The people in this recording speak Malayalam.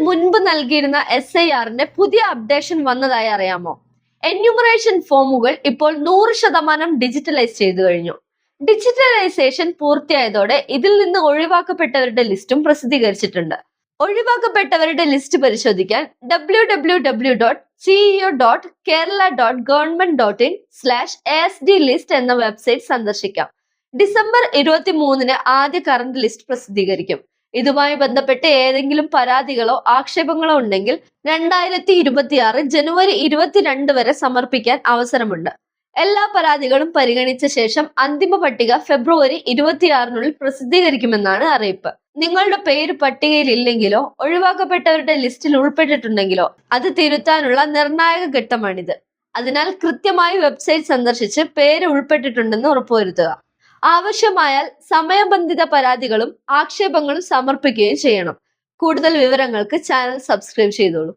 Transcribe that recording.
മുൻപ് നൽകിയിരുന്ന എസ് ഐ ആറിന്റെ പുതിയ അപ്ഡേഷൻ വന്നതായി അറിയാമോ? എന്യൂമറേഷൻ ഫോമുകൾ ഇപ്പോൾ നൂറ് ശതമാനം ഡിജിറ്റലൈസ് ചെയ്തു കഴിഞ്ഞു. ഡിജിറ്റലൈസേഷൻ പൂർത്തിയായതോടെ ഇതിൽ നിന്ന് ഒഴിവാക്കപ്പെട്ടവരുടെ ലിസ്റ്റും പ്രസിദ്ധീകരിച്ചിട്ടുണ്ട്. ഒഴിവാക്കപ്പെട്ടവരുടെ ലിസ്റ്റ് പരിശോധിക്കാൻ W W W dot CEO dot Kerala dot government dot in slash S D list എന്ന വെബ്സൈറ്റ് സന്ദർശിക്കാം. ഡിസംബർ ഇരുപത്തി മൂന്നിന് ആദ്യ കറണ്ട് ലിസ്റ്റ് പ്രസിദ്ധീകരിക്കും. ഇതുമായി ബന്ധപ്പെട്ട് ഏതെങ്കിലും പരാതികളോ ആക്ഷേപങ്ങളോ ഉണ്ടെങ്കിൽ രണ്ടായിരത്തി ഇരുപത്തിയാറ് ജനുവരി ഇരുപത്തിരണ്ട് വരെ സമർപ്പിക്കാൻ അവസരമുണ്ട്. എല്ലാ പരാതികളും പരിഗണിച്ച ശേഷം അന്തിമ പട്ടിക ഫെബ്രുവരി ഇരുപത്തിയാറിനുള്ളിൽ പ്രസിദ്ധീകരിക്കുമെന്നാണ് അറിയിപ്പ്. നിങ്ങളുടെ പേര് പട്ടികയിൽ ഇല്ലെങ്കിലോ ഒഴിവാക്കപ്പെട്ടവരുടെ ലിസ്റ്റിൽ ഉൾപ്പെട്ടിട്ടുണ്ടെങ്കിലോ അത് തിരുത്താനുള്ള നിർണായക ഘട്ടമാണിത്. അതിനാൽ കൃത്യമായി വെബ്സൈറ്റ് സന്ദർശിച്ച് പേര് ഉൾപ്പെട്ടിട്ടുണ്ടെന്ന് ഉറപ്പുവരുത്തുക. ആവശ്യമായാൽ സമയബന്ധിത പരാതികളും ആക്ഷേപങ്ങളും സമർപ്പിക്കുകയും ചെയ്യണം. കൂടുതൽ വിവരങ്ങൾക്ക് ചാനൽ സബ്സ്ക്രൈബ് ചെയ്തോളൂ.